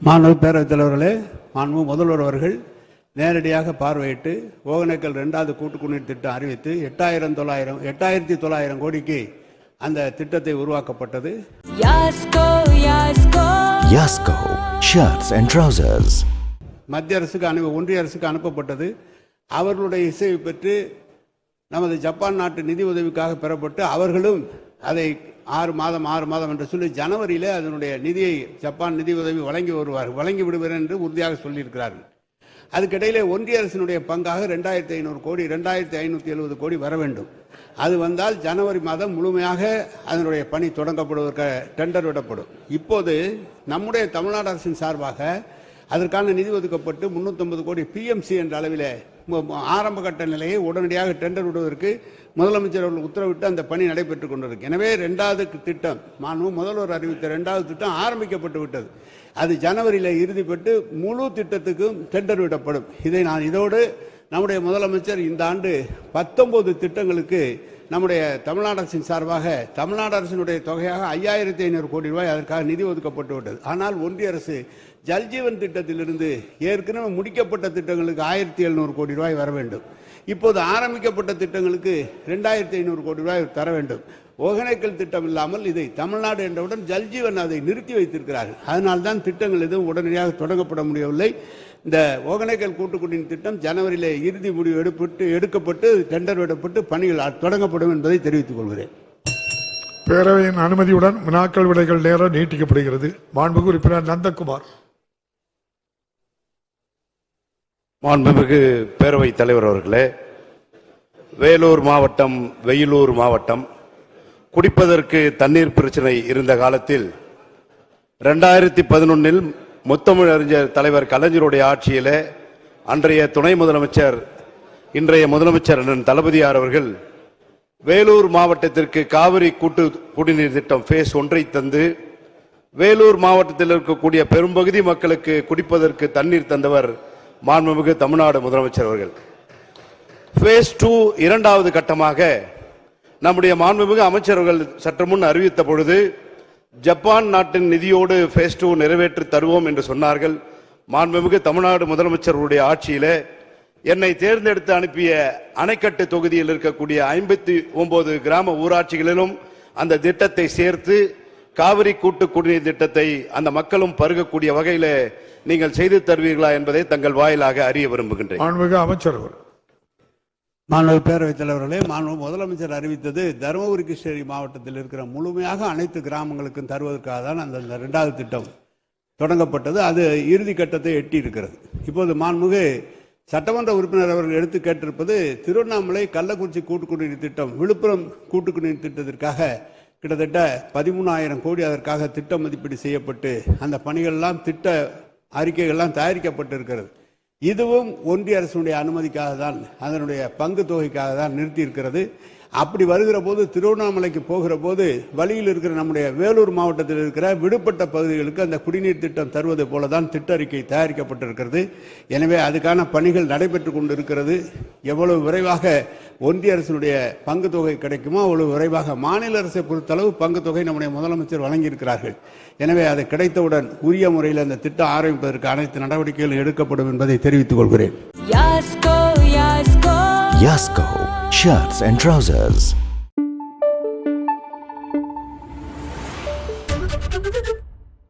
மாண்பு பேரவைத் தலைவர்களே மாண்பு முதல்வர் அவர்கள் நேரடியாக பார்வையிட்டு ஓகனேக்கல் ரெண்டாவது கூட்டுக்குடிநீர் திட்டம் அறிவித்து எட்டாயிரம் தொள்ளாயிரம் எட்டாயிரத்தி தொள்ளாயிரம் கோடிக்கு அந்த திட்டத்தை உருவாக்கப்பட்டது Yasko, Yasko. Yasko shirts and trousers. மத்திய அரசுக்கு அனு ஒன்றிய அரசுக்கு அனுப்பப்பட்டது அவர்களுடைய இசையை பெற்று நமது ஜப்பான் நாட்டு நிதி உதவிக்காக பெறப்பட்டு அவர்களும் அதை ஆறு மாதம் ஆறு மாதம் என்று சொல்லி ஜனவரியில் அதனுடைய நிதியை ஜப்பான் நிதி உதவி வழங்கி வருவார் வழங்கி விடுவார் என்று உறுதியாக சொல்லியிருக்கிறார்கள். அதுக்கிடையிலே ஒன்றிய அரசினுடைய பங்காக ரெண்டாயிரத்தி ஐநூறு கோடி ரெண்டாயிரத்தி ஐநூற்றி எழுபது கோடி வர வேண்டும். அது வந்தால் ஜனவரி மாதம் முழுமையாக அதனுடைய பணி தொடங்கப்படுவதற்கு டெண்டர் விடப்படும். இப்போது நம்முடைய தமிழ்நாடு அரசின் சார்பாக அதற்கான நிதி ஒதுக்கப்பட்டு 350 கோடி பிஎம்சி என்ற அளவில் ஆரம்ப கட்ட நிலையை உடனடியாக டெண்டர் விடுவதற்கு முதலமைச்சர் அவர்கள் உத்தரவிட்டு அந்த பணி நடைபெற்றுக் கொண்டிருக்கு. எனவே ரெண்டாவது திட்டம் மாண்பு முதல்வர் அறிவித்த ரெண்டாவது திட்டம் ஆரம்பிக்கப்பட்டு விட்டது. அது ஜனவரியில் இறுதி பெற்று முழு திட்டத்துக்கும் டெண்டர் விடப்படும். இதை நான் இதோடு நம்முடைய முதலமைச்சர் இந்த ஆண்டு பத்தொன்பது திட்டங்களுக்கு நம்முடைய தமிழ்நாடு அரசின் சார்பாக தமிழ்நாடு அரசினுடைய தொகையாக ஐயாயிரத்தி ஐநூறு கோடி ரூபாய் அதற்காக நிதி ஒதுக்கப்பட்டு விட்டது. ஆனால் ஒன்றிய அரசு ஜல்ஜீவன் திட்டத்திலிருந்து ஏற்கனவே முடிக்கப்பட்ட திட்டங்களுக்கு ஆயிரத்தி எழுநூறு கோடி ரூபாய் வர வேண்டும். இப்போது ஆரம்பிக்கப்பட்ட திட்டங்களுக்கு ரெண்டாயிரத்தி ஐநூறு கோடி ரூபாய் தர வேண்டும். ஒகேனக்கல் திட்டம் இல்லாமல் இதை தமிழ்நாடு என்றவுடன் ஜல்ஜீவன் அதை நிறுத்தி வைத்திருக்கிறார்கள். அதனால்தான் திட்டங்கள் எதுவும் உடனடியாக தொடங்கப்பட முடியவில்லை. இந்த ஒகேனக்கல் கூட்டுக்குடியின் திட்டம் ஜனவரியிலே இறுதி முடிவு எடுப்பட்டு எடுக்கப்பட்டு டெண்டர் விடப்பட்டு பணிகள் தொடங்கப்படும் என்பதை தெரிவித்துக் கொள்கிறேன். பேரவையின் அனுமதியுடன் வினாக்கள் விடைகள் நேரம் நீட்டிக்கப்படுகிறது. மாண்புமிகு உறுப்பினர் நந்தகுமார் மாண்புமிகு பேரவைத் தலைவர் அவர்களே வேலூர் மாவட்டம் வெயிலூர் மாவட்டம் குடிப்பதற்கு தண்ணீர் பிரச்சனை இருந்த காலத்தில் ரெண்டாயிரத்தி பதினொன்னில் முத்தமிழறிஞர் தலைவர் கலைஞருடைய ஆட்சியில் அன்றைய துணை முதலமைச்சர் இன்றைய முதலமைச்சர் அண்ணன் தளபதியார் அவர்கள் வேலூர் மாவட்டத்திற்கு காவிரி கூட்டு குடிநீர் திட்டம் ஃபேஸ் ஒன்றை தந்து வேலூர் மாவட்டத்தில் இருக்கக்கூடிய பெரும்பகுதி மக்களுக்கு குடிப்பதற்கு தண்ணீர் தந்தவர் மாண்புமிகு தமிழ்நாடு முதலமைச்சர் அவர்கள். ஃபேஸ் டூ இரண்டாவது கட்டமாக நம்முடைய மாண்புமிகு அமைச்சர்கள் சற்று முன் அறிவித்த பொழுது ஜப்பான் நாட்டின் நிதியோடு ஃபேஸ் டூ நிறைவேற்றி தருவோம் என்று சொன்னார்கள். மாண்புமிகு தமிழ்நாடு முதலமைச்சருடைய ஆட்சியில என்னை தேர்ந்தெடுத்து அனுப்பிய அணைக்கட்டு தொகுதியில் இருக்கக்கூடிய ஐம்பத்தி ஒன்பது கிராம ஊராட்சிகளிலும் அந்த திட்டத்தை சேர்த்து காவிரி கூட்டு குடிநீர் திட்டத்தை அந்த மக்களும் பருகக்கூடிய வகையில் நீங்கள் செய்து தருவீர்களா என்பதை தங்கள் வாயிலாக அறிய விரும்புகின்றேன். மாண்புமிகு அமைச்சர் அவர் பேரவைத் தலைவர்களே மாண்பு முதலமைச்சர் அறிவித்தது தருமபுரி கிருஷ்ணகிரி மாவட்டத்தில் இருக்கிற முழுமையாக அனைத்து கிராமங்களுக்கும் தருவதற்காக தான் அந்த ரெண்டாவது திட்டம் தொடங்கப்பட்டது. அது இறுதி கட்டத்தை எட்டி இருக்கிறது இப்போது மாண்புமிகு சட்டமன்ற உறுப்பினர் அவர்கள் எடுத்து கேட்டிருப்பது திருவண்ணாமலை கள்ளக்குறிச்சி கூட்டுக்குடிநீர் திட்டம் விழுப்புரம் கூட்டுக்குடிநீர் திட்டத்திற்காக கிட்டத்தட்ட பதிமூணாயிரம் கோடி அதற்காக திட்ட மதிப்பீடு செய்யப்பட்டு அந்த பணிகள்லாம் திட்ட அறிக்கைகள்லாம் தயாரிக்கப்பட்டிருக்கிறது. இதுவும் ஒன்றிய அரசுடைய அனுமதிக்காக தான் அதனுடைய பங்கு தொகைக்காக தான் நிறுத்தி இருக்கிறது அப்படி வருகிற போது திருவண்ணாமலைக்கு போகிற போது வழியில் இருக்கிற நம்முடைய வேலூர் மாவட்டத்தில் இருக்கிற விடுபட்ட பகுதிகளுக்கு அந்த குடிநீர் திட்டம் தருவது போல தான் திட்ட அறிக்கை தயாரிக்கப்பட்டிருக்கிறது. எனவே அதுக்கான பணிகள் நடைபெற்று கொண்டு இருக்கிறது எவ்வளவு விரைவாக ஒன்றிய அரசினுடைய பங்கு தொகை கிடைக்குமோ அவ்வளவு விரைவாக மாநில அரசை பொறுத்தளவு பங்கு தொகை நம்முடைய முதலமைச்சர் வழங்கியிருக்கிறார்கள். எனவே அது கிடைத்தவுடன் உரிய முறையில் அந்த திட்டம் ஆரம்பிப்பதற்கு அனைத்து நடவடிக்கைகளும் எடுக்கப்படும் என்பதை தெரிவித்துக் கொள்கிறேன். Yasko shirts and trousers.